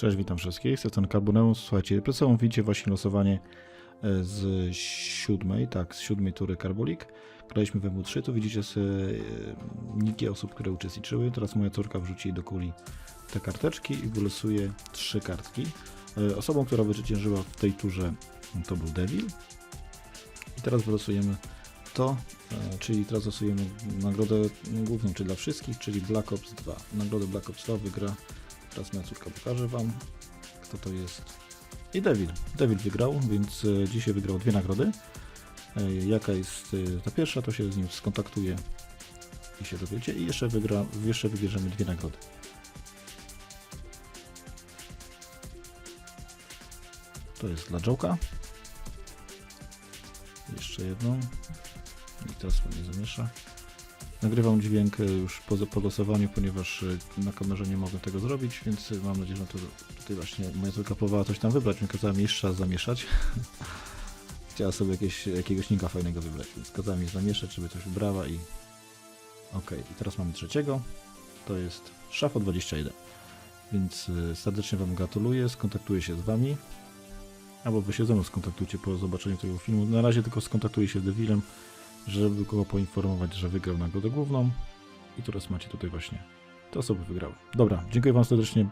Cześć, witam wszystkich. Z tej strony Carboneus. Słuchajcie, przed sobą widzicie właśnie losowanie e, z siódmej, tak, z siódmej tury Carbolik. Graliśmy w MW3, tu widzicie sobie e, niki osób, które uczestniczyły. Teraz moja córka wrzuci do kuli te karteczki i wylosuje trzy kartki. E, Osobą, która wyzwyciężyła w tej turze to był Devil. I teraz wylosujemy to, czyli teraz losujemy nagrodę główną, czyli dla wszystkich, czyli Black Ops 2. Nagrodę Black Ops 2 wygra Teraz moja córka pokaże wam, kto to jest. I Devil. Devil wygrał, więc e, dzisiaj wygrał dwie nagrody. E, Jaka jest e, ta pierwsza, to się z nim skontaktuje i się dowiecie. I jeszcze, wygra, jeszcze wybierzemy dwie nagrody. To jest dla Joke'a. Jeszcze jedną. I teraz mnie zamiesza. Nagrywam dźwięk e, już po, po ponieważ e, na kamerze nie mogę tego zrobić, więc e, mam nadzieję, że to tutaj właśnie moja córka próbowała coś tam wybrać, mi kazała mi jeszcze zamieszać. Chciała sobie jakieś, jakiegoś nika fajnego wybrać, więc kazała mi zamieszać, żeby coś wybrała i... Ok, i teraz mamy trzeciego, to jest Szafo 21. Więc serdecznie Wam gratuluję, skontaktuję się z Wami, albo Wy się ze mną skontaktujcie po zobaczeniu tego filmu. Na razie tylko skontaktuję się z Devilem, żeby kogo poinformować, że wygrał nagrodę główną. I teraz macie tutaj właśnie te osoby wygrały. Dobra, dziękuję Wam serdecznie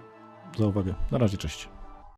za uwagę. Na razie, cześć.